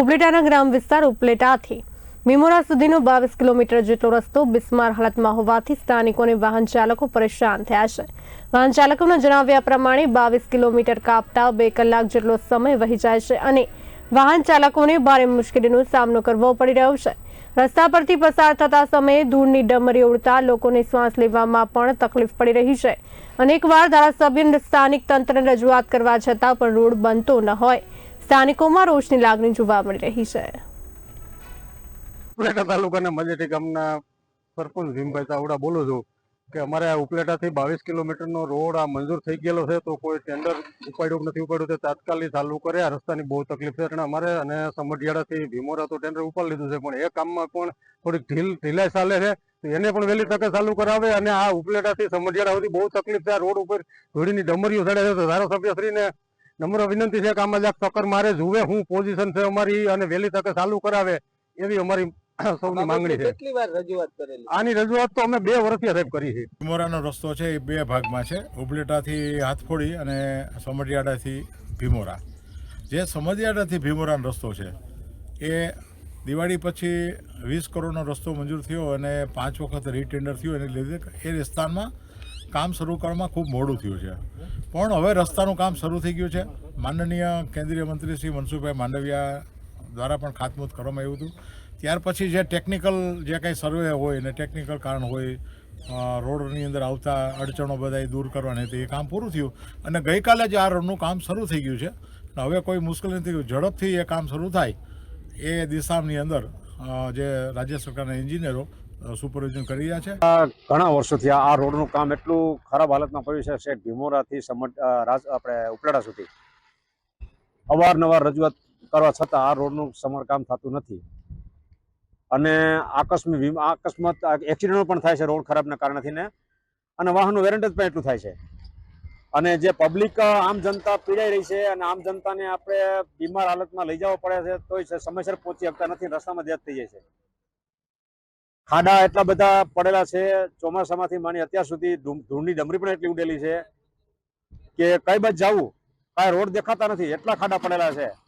ઉપલેટાના ગ્રામ વિસ્તાર ઉપલેટાથી મિમોરા સુધીનો બાવીસ કિલોમીટર જેટલો રસ્તો બિસ્માર હાલતમાં હોવાથી સ્થાનિકોને વાહન ચાલકો પરેશાન થયા છે. વાહન ચાલકોના જણાવ્યા પ્રમાણે બાવીસ કિલોમીટર કાપતા બે કલાક જેટલો સમય વહી જાય છે અને વાહન ચાલકોને ભારે મુશ્કેલીનો સામનો કરવો પડી રહ્યો છે. રસ્તા પરથી પસાર થતા સમયે ધૂળની ડમરી ઉડતા લોકોને શ્વાસ લેવામાં પણ તકલીફ પડી રહી છે. અનેકવાર ધારાસભ્ય સ્થાનિક તંત્રને રજૂઆત કરવા છતાં પણ રોડ બનતો ન હોય. સ્થાનિકોમાં રોષની લાગણી જોવા મળી રહી છે. ઉપલેટા તાલુકાના મજેટી ગામના સરપંચ ભીમભાઈ ચાવડા બોલું છું કે અમારે આ ઉપલેટાથી બાવીસ કિલોમીટરનો રોડ આ મંજૂર થઈ ગયેલો છે તો કોઈ ટેન્ડર ઉપાડ્યું નથી ઉપાડ્યું તે તાત્કાલિક ચાલુ કરે. આ રસ્તાની બહુ તકલીફ છે. અને અમારે અને સમઢિયાળાથી ભીમોરા તો ટેન્ડર ઉપાડી લીધું છે. પણ એ કામમાં પણ થોડીક ઢીલ, ઢીલાઈ ચાલે છે. એને પણ વહેલી તકે ચાલુ કરાવે અને આ ઉપલેટાથી સમઢિયાળા સુધી બહુ તકલીફ છે. આ રોડ ઉપર ધૂળીની ડમરીઓ ચડે છે. તો ધારાસભ્યશ્રીને નમ્ર વિનંતી છે કે આમાં જરાક ચક્કર મારે જુએ હું પોઝિશન છે અમારી અને વહેલી તકે ચાલુ કરાવે એવી અમારી સૌની માંગણી છે. કેટલી વાર રજૂઆત કરેલી? આની રજૂઆત તો અમે બે વર્ષથી સાહેબ કરી છે. ભીમોરાનો રસ્તો છે એ બે ભાગમાં છે. ઉબલેટાથી હાથફોડી અને સમઢિયાળાથી ભીમોરા. જે સમઢિયાળાથી ભીમોરાનો રસ્તો છે એ દિવાળી પછી વીસ કરોડનો રસ્તો મંજૂર થયો અને પાંચ વખત રીટેન્ડર થયું. એને લીધે એ વિસ્તારમાં કામ શરૂ કરવામાં ખૂબ મોડું થયું છે. પણ હવે રસ્તાનું કામ શરૂ થઈ ગયું છે. માનનીય કેન્દ્રીય મંત્રી શ્રી મનસુખભાઈ માંડવિયા દ્વારા પણ ખાતમુહૂર્ત કરવામાં આવ્યું હતું. ત્યાર પછી જે ટેકનિકલ જે કંઈ સર્વે હોય ને ટેકનિકલ કારણ હોય રોડની અંદર આવતા અડચણો બધા દૂર કરવાની હતી, એ કામ પૂરું થયું. અને ગઈકાલે જ આ રોડનું કામ શરૂ થઈ ગયું છે. હવે કોઈ મુશ્કેલી નથી ઝડપથી એ કામ શરૂ થાય એ દિશાની અંદર જે રાજ્ય સરકારના એન્જિનિયરો સુપરવિઝન કરી રહ્યા છે. ઘણા વર્ષોથી આ રોડનું કામ એટલું ખરાબ હાલતમાં પડ્યું છે શેઠ ભીમોરાથી આપણે ઉપલેટા સુધી. અવારનવાર રજૂઆત કરવા છતાં આ રોડનું સમારકામ થતું નથી. અને આકસ્મિક અકસ્માત એક્સિડન્ટ પણ થાય છે રોડ ખરાબના કારણથી ને. અને વાહનનું વેરંટ પણ એટલું થાય છે. અને જે પબ્લિક આમ જનતા પીડાઈ રહી છે અને આમ જનતાને આપણે બીમાર હાલતમાં લઈ જવા પડે છે, તોય સમયસર પહોંચી શકતા નથી, રસ્તામાં ડેથ થઈ જાય છે. ખાડા એટલા બધા પડેલા છે, ચોમાસામાંથી માની અત્યાર સુધી ધૂળ- ધૂળની ડમરી પણ એટલી ઉડેલી છે કે કઈ બાજુ જવું? કાંઈ રોડ દેખાતા નથી, એટલા ખાડા પડેલા છે.